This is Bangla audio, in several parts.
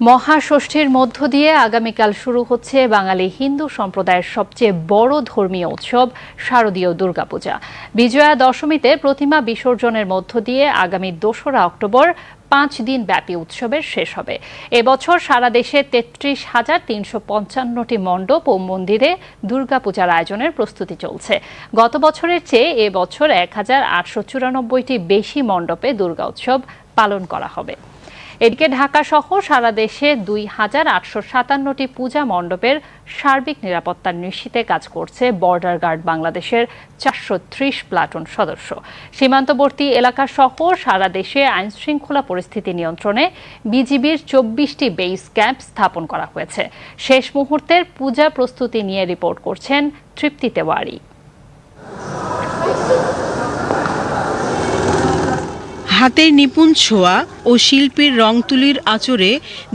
মহাষষ্ঠীর মধ্য দিয়ে আগামীকাল শুরু হচ্ছে বাঙালি হিন্দু সম্প্রদায়ের সবচেয়ে বড় ধর্মীয় উৎসব শারদীয় দুর্গাপূজা। বিজয়া দশমীতে প্রতিমা বিসর্জনের মধ্য দিয়ে আগামী দোসরা অক্টোবর পাঁচ দিন ব্যাপী উৎসবের শেষ হবে। এবছর সারা দেশে তেত্রিশ হাজার তিনশো পঞ্চান্নটি মণ্ডপ ও মন্দিরে দুর্গাপূজার আয়োজনের প্রস্তুতি চলছে। গত বছরের চেয়ে এবছর এক হাজার আটশো চুরানব্বইটি বেশি মণ্ডপে দুর্গা উৎসব পালন করা হবে। এদিকে ঢাকা সহ সারা দেশে দুই হাজার আটশো সাতান্নটি পূজা মণ্ডপের সার্বিক নিরাপত্তা নিশ্চিতে কাজ করছে বর্ডার গার্ড বাংলাদেশের চারশো ত্রিশ প্লাটুন সদস্য। সীমান্তবর্তী এলাকা সহ সারা দেশে আইন শৃঙ্খলা পরিস্থিতি নিয়ন্ত্রণে বিজিবির চব্বিশটি বেস ক্যাম্প স্থাপন করা হয়েছে। শেষ মুহূর্তের পূজা প্রস্তুতি নিয়ে রিপোর্ট করছেন তৃপ্তি তেওয়ারি। হাতের নিপুণ ছোঁয়া ও শিল্পীর রং তুলির আচরে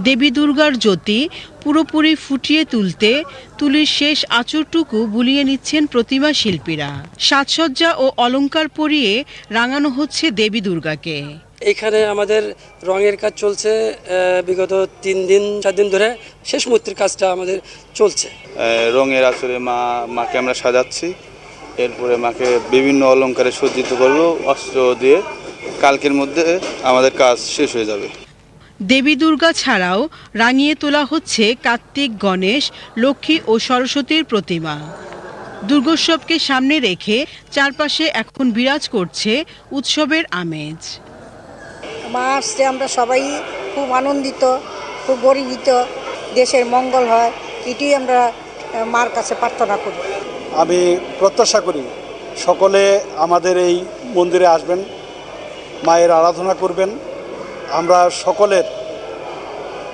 দেবী দুর্গার জ্যোতি পুরোপুরি ফুটিয়ে তুলতে তুলির শেষ আঁচড়টুকু বুলিয়ে নিচ্ছেন প্রতিমা শিল্পীরা। সাজসজ্জা ও অলংকার পরিয়ে রাঙানো হচ্ছে দেবী দুর্গাকে। এখানে আমাদের রঙের কাজ চলছে বিগত তিন দিন চার দিন ধরে শেষ মূর্তির কাজটা আমাদের চলছে। রঙের আসরে মা মাকে আমরা সাজাচ্ছি। এরপরে মাকে বিভিন্ন অলংকারে সজ্জিত করব অস্ত্র দিয়ে কালকের মধ্যে আমাদের কাজ শেষ হয়ে যাবে। দেবী দুর্গা ছাড়াও রাঙিয়ে তোলা হচ্ছে কার্তিক গণেশ লক্ষ্মী ও সরস্বতীর প্রতিমা। দুর্গোৎসবকে সামনে রেখে চারপাশে এখন বিরাজ করছে উৎসবের আমেজ। মা আসছে আমরা সবাই খুব আনন্দিত খুব গর্বিত দেশের মঙ্গল হয় এটি আমরা মার কাছে প্রার্থনা করি। আমি প্রত্যাশা করি সকলে আমাদের এই মন্দিরে আসবেন। মায়ের আরাধনা করবেন। আমরা সকলের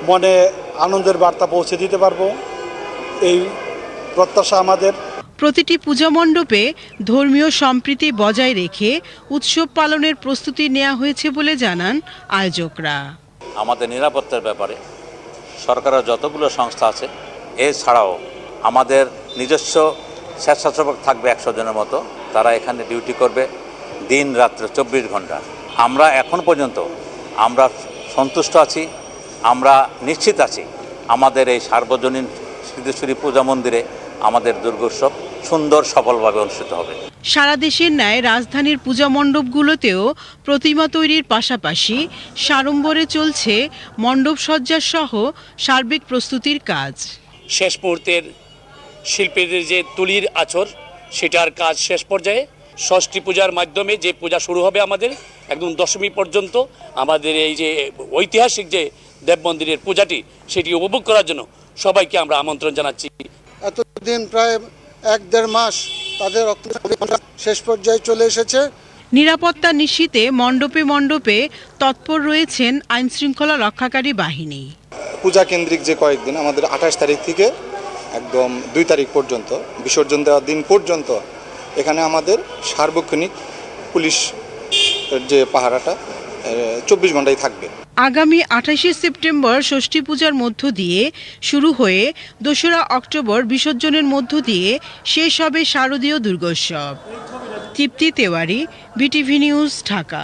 মনে আনন্দের বার্তা পৌঁছে দিতে পারব। এই প্রত্যাশা আমাদের। প্রতিটি পূজা মণ্ডপে ধর্মীয় সম্প্রীতি বজায় রেখে উৎসব পালনের প্রস্তুতি নেওয়া হয়েছে বলে জানান আয়োজকরা। আমাদের নিরাপত্তার ব্যাপারে সরকারের যতগুলো সংস্থা আছে এছাড়াও আমাদের নিজস্ব স্বেচ্ছাসেবক থাকবে একশো জনের মতো তারা এখানে ডিউটি করবে দিন রাত্রে চব্বিশ ঘণ্টা। আমরা এখন পর্যন্ত আমরা সন্তুষ্ট আছি আমরা নিশ্চিত আছি আমাদের এই সার্বজনীন সিদ্ধেশ্বরী পূজা মন্দিরে আমাদের দুর্গোৎসব সুন্দর সফলভাবে অনুষ্ঠিত হবে। সারা দেশের ন্যায় রাজধানীর পূজা মণ্ডপগুলোতেও প্রতিমা তৈরির পাশাপাশি সাড়ম্বরে চলছে মণ্ডপ সজ্জা সহ সার্বিক প্রস্তুতির কাজ। শেষ মুহূর্তের শিল্পীদের যে তুলির আচর সেটার কাজ শেষ পর্যায়ে ষষ্ঠী পূজার মাধ্যমে যে পূজা শুরু হবে আমাদের একদম দশমী পর্যন্ত আমাদের এই যে ঐতিহাসিক যে দেব মন্দিরের পূজাটি সেটি উপভোগ করার জন্য সবাইকে আমরা আমন্ত্রণ জানাচ্ছি। এতদিন প্রায় এক দেড় মাস তাদের রক্ত শেষ পর্যায়ে চলে এসেছে। নিরাপত্তা নিশ্চিতে মণ্ডপে মণ্ডপে তৎপর রয়েছেন আইনশৃঙ্খলা রক্ষাকারী বাহিনী। পূজা কেন্দ্রিক যে কয়েকদিন আমাদের আঠাশ তারিখ থেকে একদম দুই তারিখ পর্যন্ত বিসর্জন দেওয়ার দিন পর্যন্ত এখানে আমাদের সার্বক্ষণিক পুলিশ যে পাহারাটা চব্বিশ ঘন্টায় থাকবে। আগামী আঠাশে সেপ্টেম্বর ষষ্ঠী পূজার মধ্য দিয়ে শুরু হয়ে দোসরা অক্টোবর বিসর্জনের মধ্য দিয়ে শেষ হবে শারদীয় দুর্গোৎসব। Tripti Tewari, BTV news Dhaka.